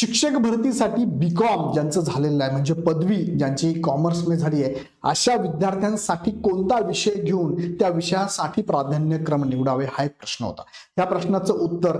शिक्षक भरतीसाठी बीकॉम ज्यांचं झालेलं आहे म्हणजे पदवी ज्यांची कॉमर्समध्ये झाली आहे अशा विद्यार्थ्यांसाठी कोणता विषय घेऊन त्या विषयासाठी प्राधान्यक्रम निवडावे हा एक प्रश्न होता. या प्रश्नाचं उत्तर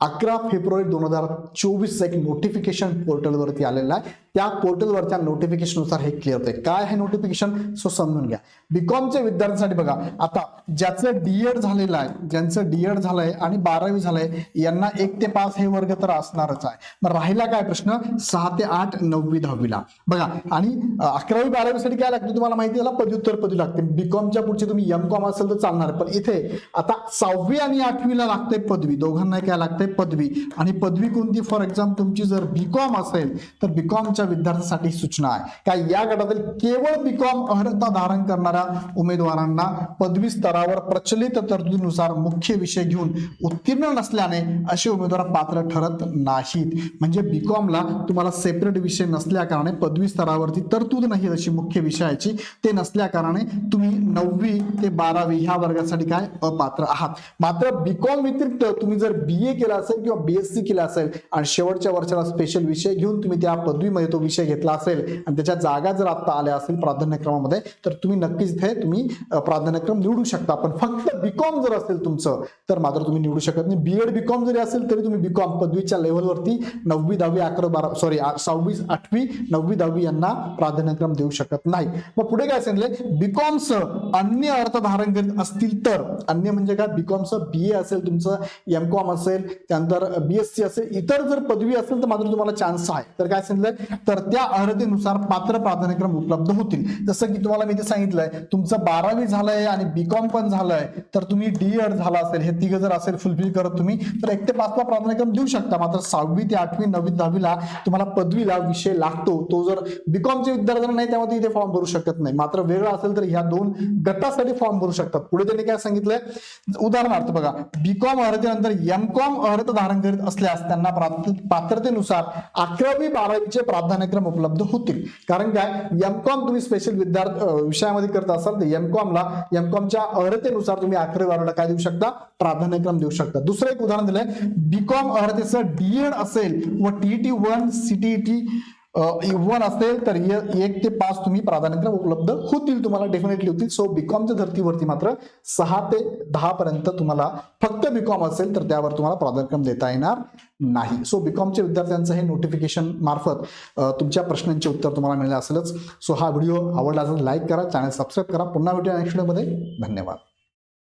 अकरा फेब्रुवारी दोन हजार चोवीस एक नोटिफिकेशन पोर्टलवरती आलेलं आहे. त्या पोर्टलवरच्या नोटिफिकेशननुसार हे क्लिअर होते काय हे नोटिफिकेशन सो समजून घ्या. बीकॉमच्या विद्यार्थ्यांसाठी बघा आता ज्याचं डीएड झालेलं आहे ज्यांचं डीएड झालंय आणि बारावी झालंय यांना एक ते पाच हे वर्ग तर असणारच आहे. मग राहिला काय प्रश्न? सहा ते आठ नववी दहावीला. बघा आणि अकरावी बारावीसाठी काय लागतं तुम्हाला माहिती आहे? पदव्युत्तर पदवी लागते. बीकॉमच्या पुढचे तुम्ही एम कॉम असेल तर चालणार. पण इथे आता सहावी आणि आठवीला लागते पदवी. दोघांना काय लागते पदवी. आणि पदवी कोणती? फॉर एक्झाम्पल तुमची जर बीकॉम असेल तर बीकॉमच्या विद्यार्थ्यांसाठी सूचना आहे. का या गटातील केवळ बीकॉम अर्हता धारण करणाऱ्या उमेदवारांना पदवी स्तरावर प्रचलित तरतुदीनुसार मुख्य विषय घेऊन उत्तीर्ण नसल्याने असे उमेदवार पात्र ठरत नाहीत. म्हणजे बीकॉमला तुम्हाला सेपरेट विषय नसल्या कारणे पदवी स्तरावरती तरतूद नाही अशी मुख्य विषयाची. ते नसल्या कारणे तुम्ही नववी ते बारावी ह्या वर्गासाठी काय अपात्र आहात. मात्र बीकॉम व्यतिरिक्त तुम्ही जर बी ए केला असेल किंवा बीएससी केला असेल आणि शेवटच्या वर्षाला स्पेशल विषय घेऊन तुम्ही त्या पदवीमध्ये तो विषय घेतला असेल आणि त्याच्या जागा जर आता आल्या असेल प्राधान्यक्रमामध्ये तर तुम्ही नक्कीच इथे तुम्ही प्राधान्यक्रम निवडू शकता. पण फक्त बीकॉम जर असेल तुमचं तर मात्र तुम्ही निवडू शकत नाही. बीएड बीकॉम जरी असेल तरी तुम्ही बीकॉम पदवीच्या लेवलवरती नववी दहावी अकरा बारा सॉरी सहावी आठवी नववी दहावी यांना प्राधान्यक्रम देऊ शकत नाही. मग पुढे काय सांगितलंय बीकॉमचं अन्य अर्थ धारण करीत असतील तर अन्य म्हणजे काय? बीकॉमचं बी ए असेल तुमचं एम कॉम असेल त्यानंतर बीएससी असेल इतर जर पदवी असेल तर मात्र तुम्हाला चान्स आहे. तर काय सांगितलंय तर त्या अर्हतेनुसार पात्र प्राधान्यक्रम उपलब्ध होतील. जसं की तुम्हाला मी ते सांगितलंय तुमचं बारावी झालंय आणि बीकॉम पण झालंय तर तुम्ही डी एड झाला असेल हे तिघ जर असेल फुलफिल करत तुम्ही तर एक ते पाचला प्राधान्यक्रम देऊ शकता. मात्र सहावी ते आठवी नववी दहावीला तुम्हाला पदवीला विषय लागतो. तो जर बीकॉमचे विद्यार्थ्यांना नाही त्यामध्ये इथे फॉर्म भरू शकत नाही. मात्र वेगळा असेल तर ह्या दोन गटासाठी फॉर्म भरू शकतात. पुढे त्यांनी काय सांगितलंय? उदाहरणार्थ बघा बीकॉम अर्हतेनंतर एम कॉम अर्हत धारण करीत असल्यास त्यांना पात्रतेनुसार अकरावी बारावीचे प्राधान्यक्रम उपलब्ध होतील. कारण काय? एम कॉम तुम्ही स्पेशल विद्यार्थी विषयामध्ये करत असाल तर एम कॉमला एम कॉमच्या अर्हतेनुसार तुम्ही अकरावी बारावीला काय देऊ शकता? प्राधान्यक्रम देऊ शकता. दुसरं एक उदाहरण दिलंय. बीकॉम अर्हतेचं डीएड असेल व टीईटी वन सीटीईटी वन असेल तर य- एक ते पाच तुम्ही प्राधान्यक्रम उपलब्ध होतील तुम्हाला डेफिनेटली होतील. सो बीकॉमच्या धर्तीवरती मात्र सहा ते दहा पर्यंत तुम्हाला फक्त बीकॉम असेल तर त्यावर तुम्हाला प्राधान्यक्रम देता येणार नाही. सो बीकॉमच्या विद्यार्थ्यांचं हे नोटिफिकेशन मार्फत तुमच्या प्रश्नांचे उत्तर तुम्हाला मिळेल असेलच. सो हा व्हिडिओ आवडला असेल लाईक करा चॅनल सबस्क्राईब करा. पुन्हा भेटूया नेक्स्ट व्हिडिओमध्ये धन्यवाद.